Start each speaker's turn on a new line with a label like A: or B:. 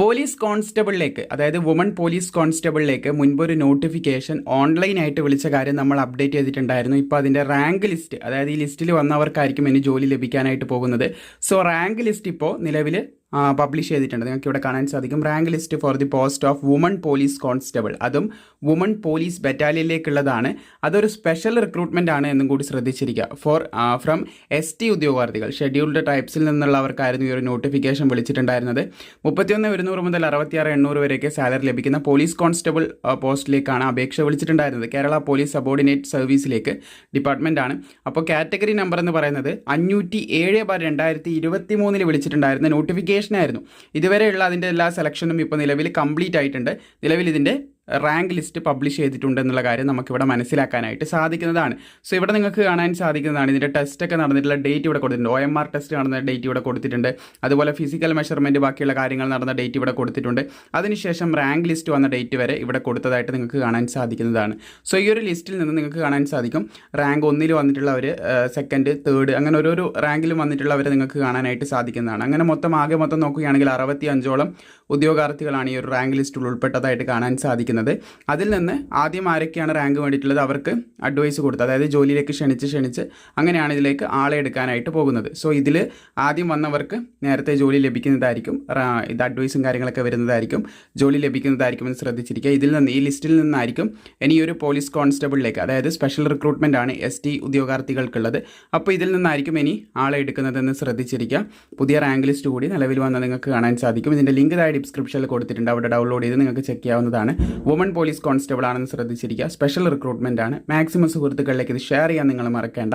A: Police കോൺസ്റ്റബിളിലേക്ക് അതായത് woman police കോൺസ്റ്റബിളിലേക്ക് മുൻപ് ഒരു നോട്ടിഫിക്കേഷൻ ഓൺലൈനായിട്ട് വിളിച്ച കാര്യം നമ്മൾ അപ്ഡേറ്റ് ചെയ്തിട്ടുണ്ടായിരുന്നു. ഇപ്പോൾ അതിന്റെ റാങ്ക് ലിസ്റ്റ് അതായത് ഈ ലിസ്റ്റിൽ വന്നവർക്കായിരിക്കും ഇനി ജോലി ലഭിക്കാനായിട്ട് പോകുന്നത്. സോ റാങ്ക് ലിസ്റ്റ് ഇപ്പോൾ നിലവിൽ പബ്ലിഷ് ചെയ്തിട്ടുണ്ട്. നിങ്ങൾക്ക് ഇവിടെ കാണാൻ സാധിക്കും. Rank list for the post of woman police constable അതും വുമൺ പോലീസ് ബറ്റാലിയനിലേക്കുള്ളതാണ് അതൊരു സ്പെഷ്യൽ റിക്രൂട്ട്മെന്റ് ആണ് എന്നും കൂടി ശ്രദ്ധിച്ചിരിക്കുക. ഫോർ ഫ്രം എസ് ടി ഉദ്യോഗാർത്ഥികൾ ഷെഡ്യൂൾഡ് ടൈപ്സിൽ നിന്നുള്ളവർക്കായിരുന്നു ഈ ഒരു നോട്ടിഫിക്കേഷൻ വിളിച്ചിട്ടുണ്ടായിരുന്നത്. മുപ്പത്തിയൊന്ന് ഒരുന്നൂറ് മുതൽ അറുപത്തിയാറ് എണ്ണൂറ് വരെയൊക്കെ സാലറി ലഭിക്കുന്ന പോലീസ് കോൺസ്റ്റബിൾ പോസ്റ്റിലേക്കാണ് അപേക്ഷ വിളിച്ചിട്ടുണ്ടായിരുന്നത്. കേരള പോലീസ് സബോർഡിനേറ്റ് സർവീസിലേക്ക് ഡിപ്പാർട്ട്മെന്റ് ആണ്. അപ്പോൾ കാറ്റഗറി നമ്പർ എന്ന് പറയുന്നത് അഞ്ഞൂറ്റി ഏഴ് ബാർ രണ്ടായിരത്തി ഇരുപത്തി മൂന്നിൽ വിളിച്ചിട്ടുണ്ടായിരുന്ന നോട്ടിഫിക്കേഷൻ ആയിരുന്നു. ഇതുവരെയുള്ള അതിന്റെ എല്ലാ സെലക്ഷനും ഇപ്പോൾ നിലവിൽ കംപ്ലീറ്റ് ആയിട്ടുണ്ട്. നിലവിൽ ഇതിന്റെ റാങ്ക് ലിസ്റ്റ് പബ്ലിഷ് ചെയ്തിട്ടുണ്ട് എന്നുള്ള കാര്യം നമുക്കിവിടെ മനസ്സിലാക്കാനായിട്ട് സാധിക്കുന്നതാണ്. സോ ഇവിടെ നിങ്ങൾക്ക് കാണാൻ സാധിക്കുന്നതാണ്. ഇതിന്റെ ടെസ്റ്റ് ഒക്കെ നടന്നിട്ടുള്ള ഡേറ്റ് ഇവിടെ കൊടുത്തിട്ടുണ്ട്. ഒ എം ആർ ടെസ്റ്റ് നടന്ന ഡേറ്റ് ഇവിടെ കൊടുത്തിട്ടുണ്ട്. അതുപോലെ ഫിസിക്കൽ മെഷർമെന്റ് ബാക്കിയുള്ള കാര്യങ്ങൾ നടന്ന ഡേറ്റ് ഇവിടെ കൊടുത്തിട്ടുണ്ട്. അതിനുശേഷം റാങ്ക് ലിസ്റ്റ് വന്ന ഡേറ്റ് വരെ ഇവിടെ കൊടുത്തതായിട്ട് നിങ്ങൾക്ക് കാണാൻ സാധിക്കുന്നതാണ്. സോ ഈ ഒരു ലിസ്റ്റിൽ നിന്ന് നിങ്ങൾക്ക് കാണാൻ സാധിക്കും. റാങ്ക് ഒന്നിൽ വന്നിട്ടുള്ളവർ സെക്കൻഡ് തേർഡ് അങ്ങനെ ഓരോരോ റാങ്കിലും വന്നിട്ടുള്ളവരെ നിങ്ങൾക്ക് കാണാനായിട്ട് സാധിക്കുന്നതാണ്. അങ്ങനെ മൊത്തം ആകെ മൊത്തം നോക്കുകയാണെങ്കിൽ അറുപത്തി അഞ്ചോളം ഉദ്യോഗാർത്ഥികളാണ് ഈ ഒരു റാങ്ക് ലിസ്റ്റിൽ ഉൾപ്പെട്ടതായിട്ട് കാണാൻ സാധിക്കുന്നത്. അതിൽ നിന്ന് ആദ്യം ആരൊക്കെയാണ് റാങ്ക് വേണ്ടിയിട്ടുള്ളത് അവർക്ക് അഡ്വൈസ് കൊടുത്ത് അതായത് ജോലിയിലേക്ക് ക്ഷണിച്ച് ക്ഷണിച്ച് അങ്ങനെയാണ് ഇതിലേക്ക് ആളെ എടുക്കാനായിട്ട് പോകുന്നത്. സോ ഇതിൽ ആദ്യം വന്നവർക്ക് നേരത്തെ ജോലി ലഭിക്കുന്നതായിരിക്കും ഇത് അഡ്വൈസും കാര്യങ്ങളൊക്കെ വരുന്നതായിരിക്കും ജോലി ലഭിക്കുന്നതായിരിക്കും എന്ന് ശ്രദ്ധിച്ചിരിക്കുക. ഇതിൽ നിന്ന് ഈ ലിസ്റ്റിൽ നിന്നായിരിക്കും ഇനി ഒരു പോലീസ് കോൺസ്റ്റബിളിലേക്ക് അതായത് സ്പെഷ്യൽ റിക്രൂട്ട്മെന്റ് ആണ് എസ് ടി ഉദ്യോഗാർത്ഥികൾക്കുള്ളത്. അപ്പോൾ ഇതിൽ നിന്നായിരിക്കും ഇനി ആളെ എടുക്കുന്നതെന്ന് ശ്രദ്ധിച്ചിരിക്കുക. പുതിയ റാങ്ക് ലിസ്റ്റ് കൂടി നിലവിൽ വന്ന് നിങ്ങൾക്ക് കാണാൻ സാധിക്കും. ഇതിന്റെ ലിങ്ക് താഴെ ഡിസ്ക്രിപ്ഷനിൽ കൊടുത്തിട്ടുണ്ട്. അവിടെ ഡൗൺലോഡ് ചെയ്ത് നിങ്ങൾക്ക് ചെക്ക് ചെയ്യാവുന്നതാണ്. വുമൺ പോലീസ് കോൺസ്റ്റബിൾ ആണെന്ന് ശ്രദ്ധിച്ചിരിക്കുക. സ്പെഷ്യൽ റിക്രൂട്ട്മെന്റ് ആണ്. മാക്സിമം സുഹൃത്തുക്കളിലേക്ക് ഇത് ഷെയർ ചെയ്യാൻ നിങ്ങൾ മറക്കേണ്ട.